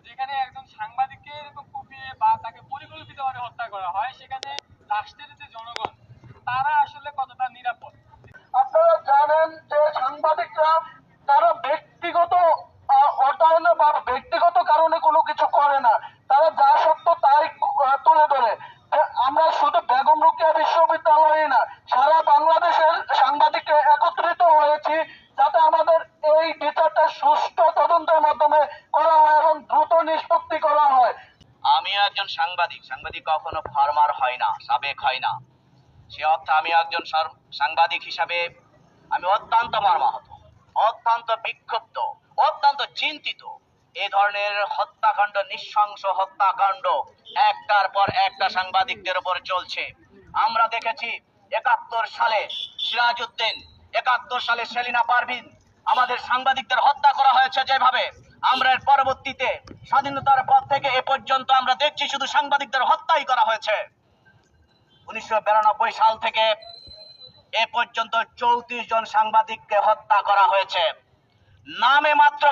যেখানে একজন সাংবাদিককে এরকম কুপিয়ে বা তাকে পরিকল্পিতভাবে হত্যা করা হয় সেখানে রাষ্ট্রের যে জনগণ তারা আসলে কতটা নিরাপদ? আপনারা জানেন যে সাংবাদিকরা তারা ব্যক্তিগত আহ, বা ব্যক্তিগত কারণে কোনো কিছু করে না। তারা যা সত্য তাই তুলে ধরে। আমরা শুধু বেগম রোকেয়া বিশ্ববিদ্যালয়ে না সারা বাংলাদেশের সাংবাদিকরা একত্রিত হয়েছি যাতে আমাদের এই বিচারটা সুষ্ঠু তদন্তের মাধ্যমে নিষ্পত্তি করা হয়। আমিও একজন সাংবাদিক সাংবাদিক কখনো ফার্মার হয় না, সাবেক হয় না। সে অর্থে আমি একজন সাংবাদিক হিসাবে আমি অত্যন্ত মর্মাহত, অত্যন্ত বিক্ষুব্ধ, অত্যন্ত চিন্তিত। এই ধরনের হত্যাকাণ্ড, নিঃশংস হত্যাকাণ্ড একটার পর একটা সাংবাদিকদের উপর চলছে। আমরা দেখেছি একাত্তর সালে সিরাজউদ্দিন, একাত্তর সালে সেলিনা পারভিন আমাদের সাংবাদিকদের হত্যা করা হয়েছে যেভাবে। আমরা এর পরবর্তীতে স্বাধীনতার পর থেকে এ পর্যন্ত আমরা দেখছি শুধু সাংবাদিকদের হত্যাই করা হয়েছে। উনিশশো বিরানব্বই সাল থেকে এ পর্যন্ত চৌত্রিশ জন সাংবাদিককে হত্যা করা হয়েছে। নামে মাত্র